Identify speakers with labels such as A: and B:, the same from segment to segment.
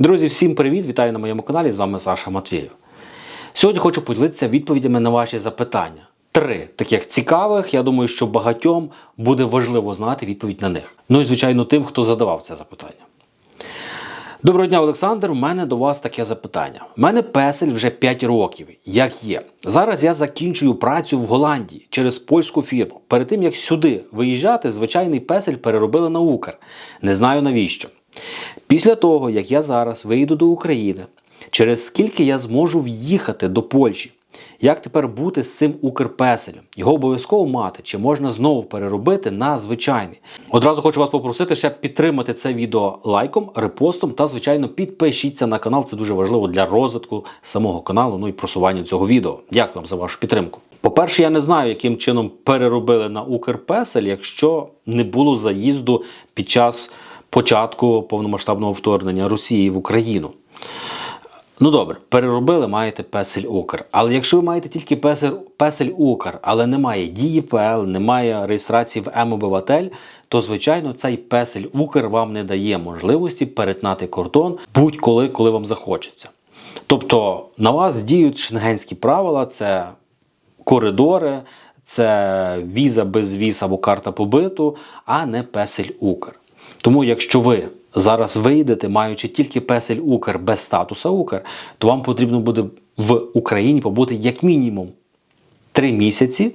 A: Друзі, всім привіт! Вітаю на моєму каналі. З вами Саша Матвієв. Сьогодні хочу поділитися відповідями на ваші запитання. Три таких цікавих. Я думаю, що багатьом буде важливо знати відповідь на них. Ну і звичайно, тим, хто задавав це запитання. Доброго дня, Олександр. У мене до вас таке запитання. У мене песель вже 5 років, як є. Зараз я закінчую працю в Голландії через польську фірму. Перед тим як сюди виїжджати, звичайний песель переробили на Укр. Не знаю навіщо. Після того, як я зараз виїду до України, через скільки я зможу в'їхати до Польщі? Як тепер бути з цим Укрпеселем? Його обов'язково мати, чи можна знову переробити на звичайний? Одразу хочу вас попросити ще підтримати це відео лайком, репостом та, звичайно, підпишіться на канал. Це дуже важливо для розвитку самого каналу, ну і просування цього відео. Дякую вам за вашу підтримку. По-перше, я не знаю, яким чином переробили на Укрпесель, якщо не було заїзду під час початку повномасштабного вторгнення Росії в Україну. Ну добре, переробили, маєте песель Укр. Але якщо ви маєте тільки песель, песель Укр, але немає дії ПЛ, немає реєстрації в М-обиватель, то звичайно цей песель Укр вам не дає можливості перетнати кордон будь-коли, коли вам захочеться. Тобто на вас діють шенгенські правила, це коридори, це віза без віз або карта побиту, а не песель Укр. Тому, якщо ви зараз вийдете, маючи тільки песель Укр без статуса Укр, то вам потрібно буде в Україні побути як мінімум 3 місяці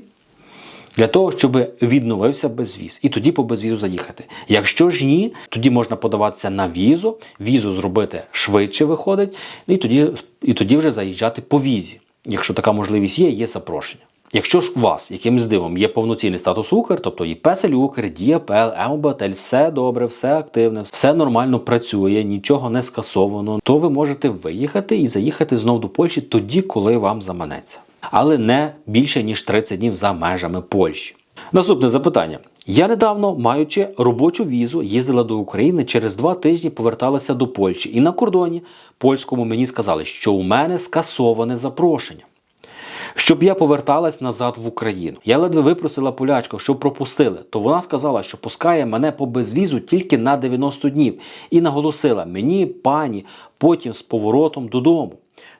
A: для того, щоб відновився безвіз. І тоді по безвізу заїхати. Якщо ж ні, тоді можна подаватися на візу, візу зробити швидше виходить, і тоді, і тоді вже заїжджати по візі. Якщо така можливість є, є запрошення. Якщо ж у вас якимось дивом є повноцінний статус Укр, тобто і Песель Укр, Дія ПЛ, МБТЛ, все добре, все активне, все нормально працює, нічого не скасовано, то ви можете виїхати і заїхати знов до Польщі тоді, коли вам заманеться. Але не більше ніж 30 днів за межами Польщі. Наступне запитання. Я недавно, маючи робочу візу, їздила до України, через два тижні поверталася до Польщі. І на кордоні польському мені сказали, що у мене скасоване запрошення щоб я поверталась назад в Україну. Я ледве випросила полячку, щоб пропустили. То вона сказала, що пускає мене по безвізу тільки на 90 днів, і наголосила мені, пані, потім з поворотом додому.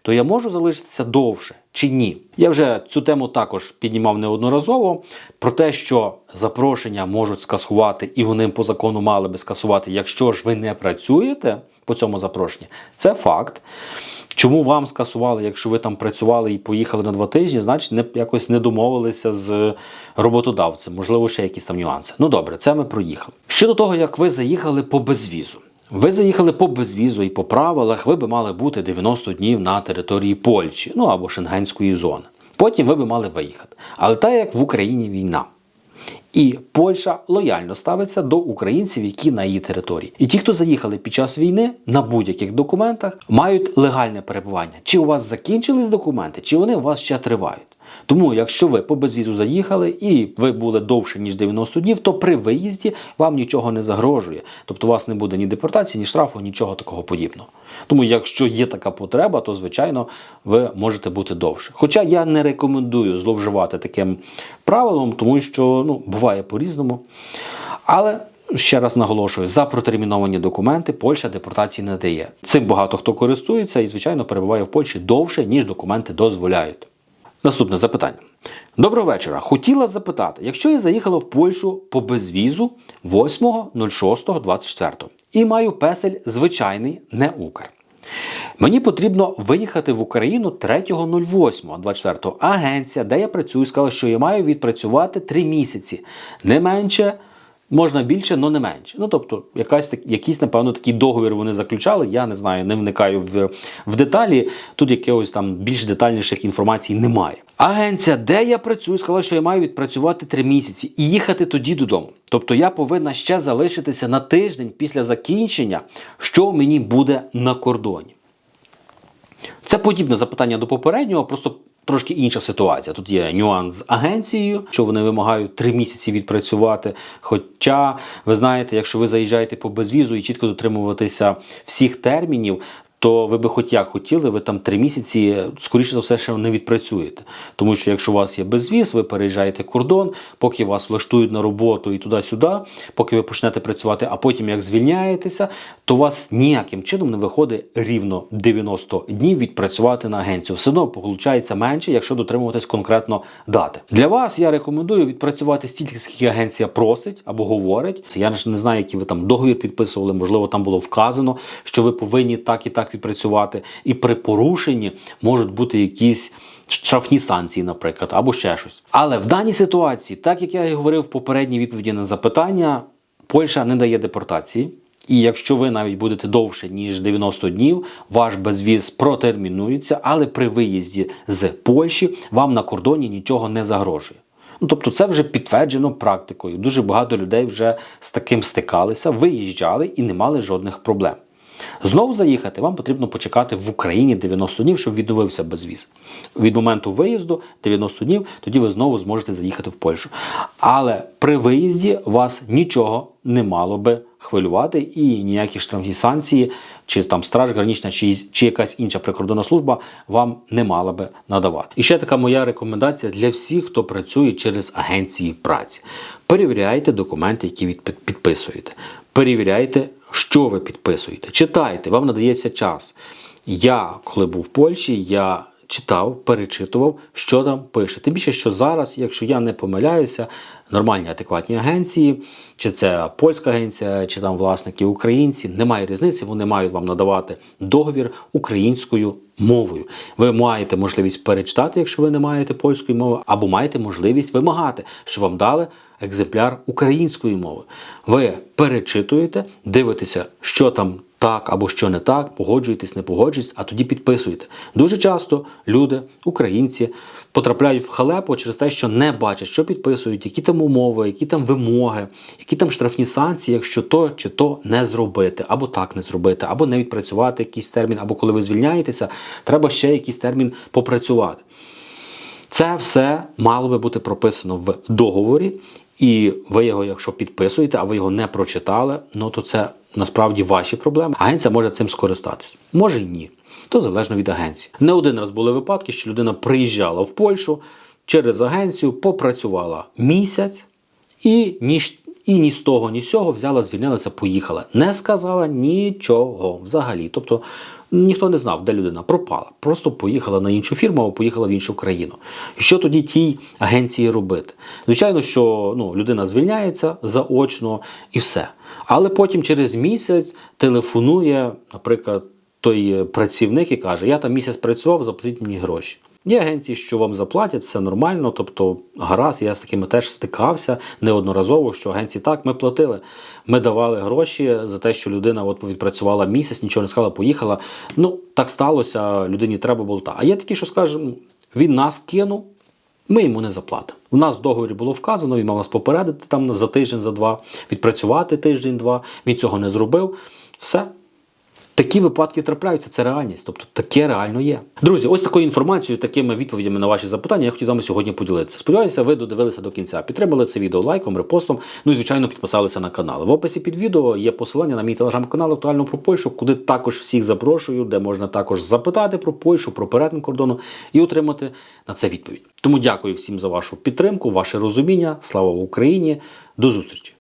A: То я можу залишитися довше чи ні? Я вже цю тему також піднімав неодноразово про те, що запрошення можуть скасувати, і вони по закону мали би скасувати, якщо ж ви не працюєте по цьому запрошенню. Це факт. Чому вам скасували, якщо ви там працювали і поїхали на два тижні, значить не якось не домовилися з роботодавцем, можливо, ще якісь там нюанси. Ну добре, це ми проїхали. Щодо того, як ви заїхали по безвізу. Ви заїхали по безвізу і по правилах, ви би мали бути 90 днів на території Польщі, ну або Шенгенської зони. Потім ви би мали виїхати. Але так як в Україні війна. І Польща лояльно ставиться до українців, які на її території. І ті, хто заїхали під час війни на будь-яких документах, мають легальне перебування. Чи у вас закінчились документи, чи вони у вас ще тривають. Тому, якщо ви по безвізу заїхали і ви були довше ніж 90 днів, то при виїзді вам нічого не загрожує. Тобто у вас не буде ні депортації, ні штрафу, нічого такого подібного. Тому, якщо є така потреба, то звичайно ви можете бути довше. Хоча я не рекомендую зловживати таким правилом, тому що ну, буває по-різному. Але ще раз наголошую, за протерміновані документи Польща депортації не дає. Цим багато хто користується і, звичайно, перебуває в Польщі довше, ніж документи дозволяють. Наступне запитання. Доброго вечора. Хотіла запитати, якщо я заїхала в Польщу по безвізу 8.06.24 і маю песель звичайний, не Укр. Мені потрібно виїхати в Україну 3.08.24. Агенція, де я працюю, сказала, що я маю відпрацювати 3 місяці. Не менше, можна більше, але не менше. Ну, тобто, якась, якийсь, напевно, такий договір вони заключали. Я не знаю, не вникаю в, в деталі. Тут якогось там більш детальніших інформацій немає. Агенція, де я працюю, сказала, що я маю відпрацювати 3 місяці і їхати тоді додому. Тобто я повинна ще залишитися на тиждень після закінчення, що мені буде на кордоні. Це подібне запитання до попереднього, просто трошки інша ситуація. Тут є нюанс з агенцією, що вони вимагають три місяці відпрацювати. Хоча, ви знаєте, якщо ви заїжджаєте по безвізу і чітко дотримуватися всіх термінів, то ви би хоч як хотіли, ви там три місяці, скоріше за все, ще не відпрацюєте. Тому що якщо у вас є безвіз, ви переїжджаєте кордон, поки вас влаштують на роботу і туди-сюди, поки ви почнете працювати, а потім як звільняєтеся, то у вас ніяким чином не виходить рівно 90 днів відпрацювати на агенцію. Все одно получається менше, якщо дотримуватись конкретно дати. Для вас я рекомендую відпрацювати стільки, скільки агенція просить або говорить. Я ж не знаю, який ви там договір підписували, можливо, там було вказано, що ви повинні так і так відпрацювати. І при порушенні можуть бути якісь. Штрафні санкції, наприклад, або ще щось. Але в даній ситуації, так як я і говорив в попередній відповіді на запитання, Польща не дає депортації. І якщо ви навіть будете довше ніж 90 днів, ваш безвіз протермінується, але при виїзді з Польщі вам на кордоні нічого не загрожує. Ну, тобто це вже підтверджено практикою. Дуже багато людей вже з таким стикалися, виїжджали і не мали жодних проблем. Знову заїхати вам потрібно почекати в Україні 90 днів, щоб відновився безвіз. Від моменту виїзду 90 днів, тоді ви знову зможете заїхати в Польщу. Але при виїзді вас нічого не мало би хвилювати і ніякі штрафні санкції, чи там страж гранічна, чи, чи якась інша прикордонна служба вам не мала би надавати. І ще така моя рекомендація для всіх, хто працює через агенції праці. Перевіряйте документи, які підписуєте. Перевіряйте, що ви підписуєте. Читайте, вам надається час. Я, коли був в Польщі, я читав, перечитував, що там пише. Тим більше, що зараз, якщо я не помиляюся, нормальні адекватні агенції, чи це польська агенція, чи там власники українці, немає різниці, вони мають вам надавати договір українською мовою. Ви маєте можливість перечитати, якщо ви не маєте польської мови, або маєте можливість вимагати, щоб вам дали екземпляр української мови. Ви перечитуєте, дивитеся, що там так або що не так, погоджуєтесь, не погоджуєтесь, а тоді підписуєте. Дуже часто люди, українці, потрапляють в халепу через те, що не бачать, що підписують, які там умови, які там вимоги, які там штрафні санкції, якщо то чи то не зробити, або так не зробити, або не відпрацювати якийсь термін, або коли ви звільняєтеся, треба ще якийсь термін попрацювати. Це все мало би бути прописано в договорі, і ви його, якщо підписуєте, а ви його не прочитали, ну то це насправді ваші проблеми. Агенція може цим скористатися. Може й ні. То залежно від агенції. Не один раз були випадки, що людина приїжджала в Польщу через агенцію, попрацювала місяць і ні, і ні з того, ні з цього взяла, звільнилася, поїхала. Не сказала нічого взагалі. Тобто ніхто не знав, де людина пропала. Просто поїхала на іншу фірму або поїхала в іншу країну. Що тоді тій агенції робити? Звичайно, що ну, людина звільняється заочно і все. Але потім через місяць телефонує, наприклад, той працівник і каже: Я там місяць працював, заплатіть мені гроші. Є агенції, що вам заплатять, все нормально, тобто гаразд, я з такими теж стикався неодноразово, що агенції так, ми платили. Ми давали гроші за те, що людина от відпрацювала місяць, нічого не сказала, поїхала. Ну, так сталося, людині треба було так. А є такі, що скажуть, він нас кинув, ми йому не заплатимо. У нас в договорі було вказано, він мав нас попередити там за тиждень, за два, відпрацювати тиждень-два. Він цього не зробив. Все. Такі випадки трапляються, це реальність, тобто таке реально є. Друзі, ось такою інформацією, такими відповідями на ваші запитання я хотів з вами сьогодні поділитися. Сподіваюся, ви додивилися до кінця. Підтримали це відео лайком, репостом. Ну і звичайно, підписалися на канал. В описі під відео є посилання на мій телеграм-канал актуально про Польщу, куди також всіх запрошую, де можна також запитати про Польщу, про перетин кордону і отримати на це відповідь. Тому дякую всім за вашу підтримку, ваше розуміння. Слава Україні! До зустрічі!